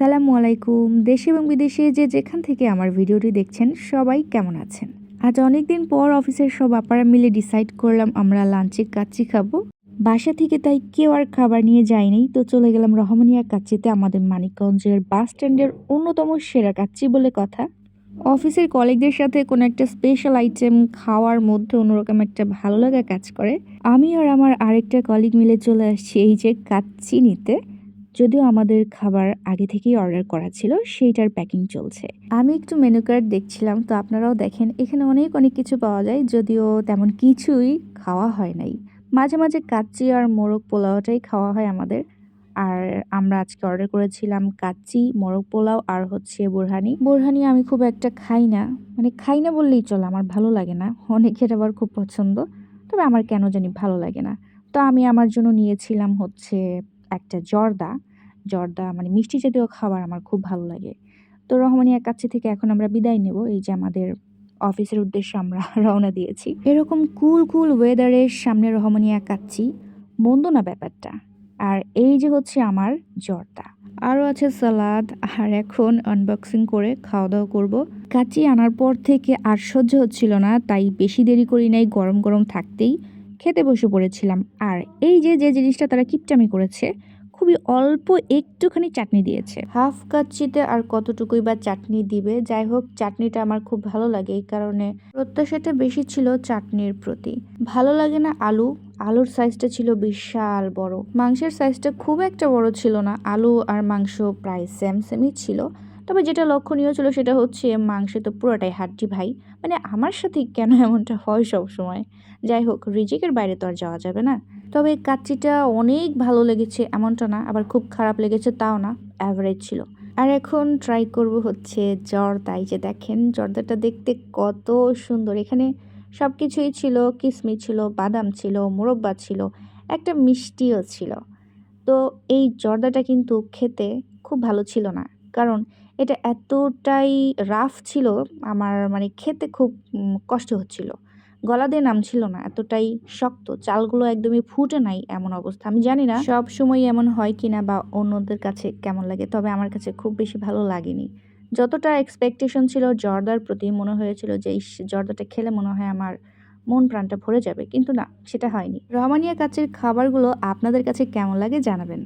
আসসালামু আলাইকুম। দেশে এবং বিদেশে যে যেখান থেকে আমার ভিডিওটি দেখছেন, সবাই কেমন আছেন? আজ অনেক দিন পর অফিসের সব আপারা মিলে ডিসাইড করলাম আমরা লাঞ্চে কাচ্চি খাব। বাসা থেকে তাই কেউ আর খাবার নিয়ে যায়নি। তো চলে গেলাম রহমানিয়া কাচ্চিতে, আমাদের মানিকগঞ্জের বাস স্ট্যান্ডের অন্যতম সেরা কাচ্চি বলে কথা। অফিসের কলিগদের সাথে কোনো একটা স্পেশাল আইটেম খাওয়ার মধ্যে অন্যরকম একটা ভালো লাগা কাজ করে। আমি আর আমার আরেকটা কলিগ মিলে চলে আসছি এই যে কাচ্চি নিতে। যদিও আমাদের খাবার আগে থেকেই অর্ডার করা ছিল, সেইটার প্যাকিং চলছে। আমি একটু মেনু কার্ড দেখছিলাম, তো আপনারাও দেখেন, এখানে অনেক অনেক কিছু পাওয়া যায়, যদিও তেমন কিছুই খাওয়া হয় নাই। মাঝে মাঝে কাচ্চি আর মোরগ পোলাওটাই খাওয়া হয় আমাদের। আর আমরা আজকে অর্ডার করেছিলাম কাচ্চি, মোরগ পোলাও আর হচ্ছে বোরহানি। বোরহানি আমি খুব একটা খাই না। মানে খাই না বললেই চলে, আমার ভালো লাগে না। অনেকের আবার খুব পছন্দ, তবে আমার কেন জানি ভালো লাগে না। তো আমি আমার জন্য নিয়েছিলাম হচ্ছে একটা জর্দা। জর্দা মানে মিষ্টি জাতীয় খাবার আমার খুব ভালো লাগে। তো রহমানিয়া কাছে থেকে এখন আমরা বিদায় নেব। এই যে আমাদের অফিসের উদ্দেশ্যে আমরা রওনা দিয়েছি। এরকম কুল কুল ওয়েদারের সামনে রহমানিয়া কাচ্ছি মন্দ না ব্যাপারটা। আর এই যে হচ্ছে আমার জর্দা। আরও আছে সালাদ। আর এখন আনবক্সিং করে খাওয়া দাওয়া করব। কাচ্চি আনার পর থেকে আর সহ্য হচ্ছিল না। তাই বেশি দেরি করি নাই গরম গরম থাকতেই। খেতে বসে পড়েছিলাম। আর এই যে যে জিনিসটা তারা কিপটামি করেছে, খুবই অল্প একটুখানি চাটনি দিয়েছে। হাফ কাচ্চিতে আর কতটুকুই বা চাটনি দিবে? যাই হোক, চাটনিটা আমার খুব ভালো লাগে এই কারণে প্রত্যাশাটা বেশি ছিল চাটনির প্রতি। ভালো লাগে না আলু। আলুর সাইজটা ছিল বিশাল বড়। মাংসের সাইজটা খুব একটা বড় ছিল না। আলু আর মাংস প্রায় সেম সেমই ছিল। তবে যেটা লক্ষণীয় ছিল সেটা হচ্ছে মাংসে তো পুরোটাই হাড্ডি ভাই। মানে আমার সাথে কেন এমনটা হয় সব সময় যাই হোক, রিজিকের বাইরে তো আর যাওয়া যাবে না। তবে কাচ্চিটা অনেক ভালো লেগেছে এমনটা না, আবার খুব খারাপ লেগেছে তাও না অ্যাভারেজ ছিল। আর এখন ট্রাই করব হচ্ছে জর্দা, এই যে দেখেন জর্দাটা দেখতে কত সুন্দর। এখানে সব কিছুই ছিল কিসমি ছিল, বাদাম ছিল, মোরব্বা ছিল, একটা মিষ্টিও ছিল। তো এই জর্দাটা কিন্তু খেতে খুব ভালো ছিল না। কারণ এটা এতটাই রাফ ছিল, আমার মানে খেতে খুব কষ্ট হচ্ছিল। গলা দিয়ে নামছিল না, এতটাই শক্ত, চালগুলো একদমই ফুটে নাই এমন অবস্থা। আমি জানি না সব সময় এমন হয় কিনা বা অন্যদের কাছে কেমন লাগে, তবে আমার কাছে খুব বেশি ভালো লাগেনি। যতটা এক্সপেকটেশন ছিল জর্দার প্রতি, মনে হয়েছিল যে, ইস, জর্দাটা খেলে মনে হয় আমার মন প্রাণটা ভরে যাবে, কিন্তু না, সেটা হয়নি। রহমানিয়া কাছের খাবারগুলো আপনাদের কাছে কেমন লাগে জানাবেন।